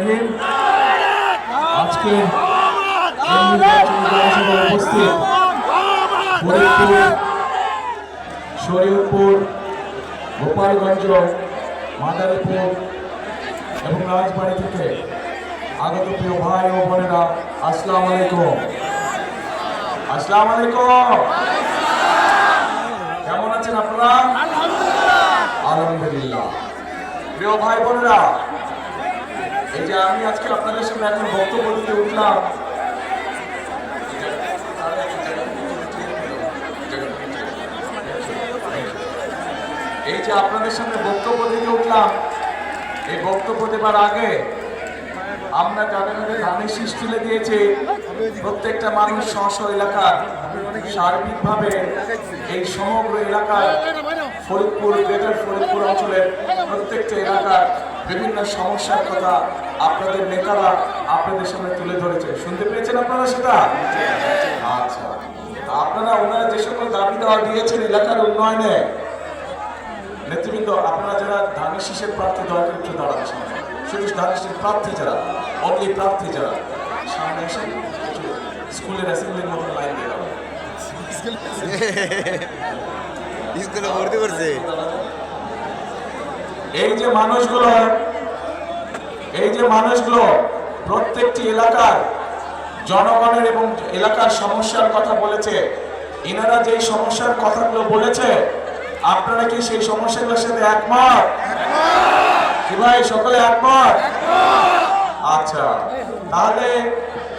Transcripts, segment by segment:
রহিম আজকে উপস্থিত শরীয়তপুর গোপালগঞ্জ মাদারীপুর এবং রাজবাড়ি থেকে আগত প্রিয় ভাই ও বোনেরা আসসালামু আলাইকুম। আসসালামু আলাইকুম। কেমন আছেন আপনারা? আলহামদুলিল্লাহ। প্রিয় ভাই বোনেরা যে আমি আজকে আপনাদের সামনে এখন বক্তব্য দিতে উঠলাম। এই যে আপনাদের সামনে বক্তব্য দিতে উঠলাম, এই বক্তব্য দেবার আগে আমরা যাদের হাতে ধানের শীষ তুলে দিয়েছি, প্রত্যেকটা মানুষ স্ব এলাকার সার্বিকভাবে এই সমগ্র এলাকার ফরিদপুর, গ্রেটার ফরিদপুর অঞ্চলের প্রত্যেকটা এলাকার বিভিন্ন সমস্যার কথা আপনাদের নেতারা আপনাদের সামনে তুলে ধরেছে। শুনতে পেয়েছেন আপনারা সেটা? আচ্ছা। আপনারা ওনারা যে সকল দাবি দেওয়া দিয়েছেন এলাকার উন্নয়নে, নেতৃবৃন্দ, আপনারা যারা ধানের শীষের প্রার্থী, দয়া করে সামনে। শুধু ধানের শীষের প্রার্থী যারা অনলি প্রার্থী যারা, সামনে এসে স্কুলের অ্যাসেম্বলির মতো লাইন দিয়ে দাঁড়ান। ভর্তি করছে। এই যে মানুষগুলো, এই যে মানুষগুলো, প্রত্যেকটি এলাকার জনগণের এবং এলাকার সমস্যার কথা বলেছে এনারা যে সমস্যার কথাগুলো বলেছে, আপনারা কি সেই সমস্যাগুলোর সাথে একমত? কি ভাই, সকলে একমত? আচ্ছা তাহলে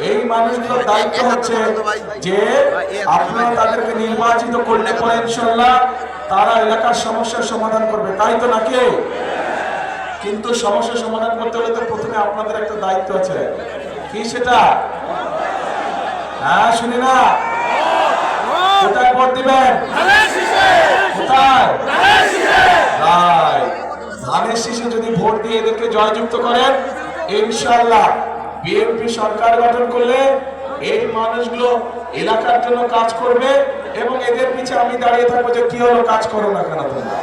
এই মানুষগুলোর দায়িত্ব হচ্ছে যে আপনারা তাদেরকে নির্বাচিত করলে পরে ইনশাল্লাহ তারা এলাকার সমস্যার সমাধান করবে, তাই তো নাকি? কিন্তু সমস্যার সমাধান করতে হলে তো প্রথমে আপনাদের একটা দায়িত্ব আছে। কি সেটা? হ্যাঁ শুনি না। ধানের শীষে যদি ভোট দিয়ে এদেরকে জয়যুক্ত করেন বিএনপি সরকার গঠন করলে এই মানুষগুলো এলাকার জন্য কাজ করবে এবং এদের পিছে আমি দাঁড়িয়ে থাকব যে কি হলো, কাজ করো না কেন তোমরা।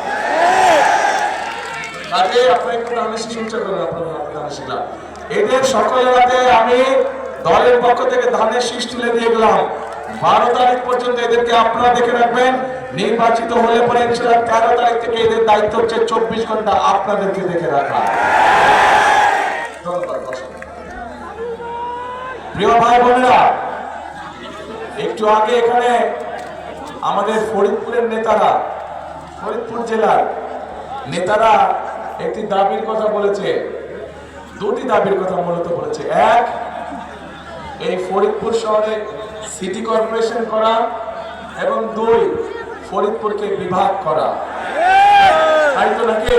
আগে আপনারা একটু শীষ উচ্চার করেন আপনারা। এদের সকলের হাতে আমি দলের পক্ষ থেকে ধানের শীষ তুলে দিয়ে গেলাম। বারো তারিখ পর্যন্ত এদেরকে আপনারা দেখে রাখবেন। নির্বাচিত হলে পরে ইনশাল্লাহ তেরো তারিখ থেকে এদের দায়িত্ব হচ্ছে চব্বিশ ঘণ্টা আপনাদেরকে দেখে রাখা। প্রিয় ভাই বোনেরা, একটু আগে এখানে আমাদের ফরিদপুরের নেতারা, ফরিদপুর জেলার নেতারা একটি দাবির কথা বলেছে, দুটি দাবির কথা মূলত বলেছে। এক, এই ফরিদপুর শহরে সিটি কর্পোরেশন করা এবং দুই, ফরিদপুরকে বিভাগ করা। তাই তো নাকি?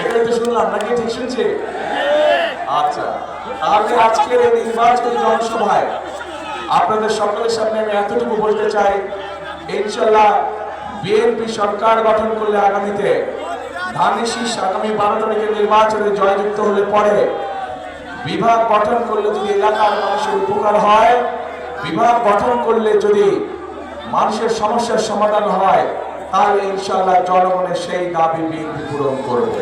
এটাই তো শুনলাম, নাকি ঠিক শুনছি? আচ্ছা তাহলে আজকের এই নির্বাচনী জনসভায় আপনাদের সকলের সামনে আমি এতটুকু বলতে চাই, ইনশাল্লাহ বিএনপি সরকার গঠন করলে আগামীতে ধানের শীষ আগামী বারো তারিখের নির্বাচনে জয়যুক্ত হলে পরে বিভাগ গঠন করলে যদি এলাকার মানুষের উপকার হয়, বিভাগ গঠন করলে যদি মানুষের সমস্যার সমাধান হয়, তাহলে ইনশাল্লাহ জনগণের সেই দাবি বিএনপি পূরণ করবে।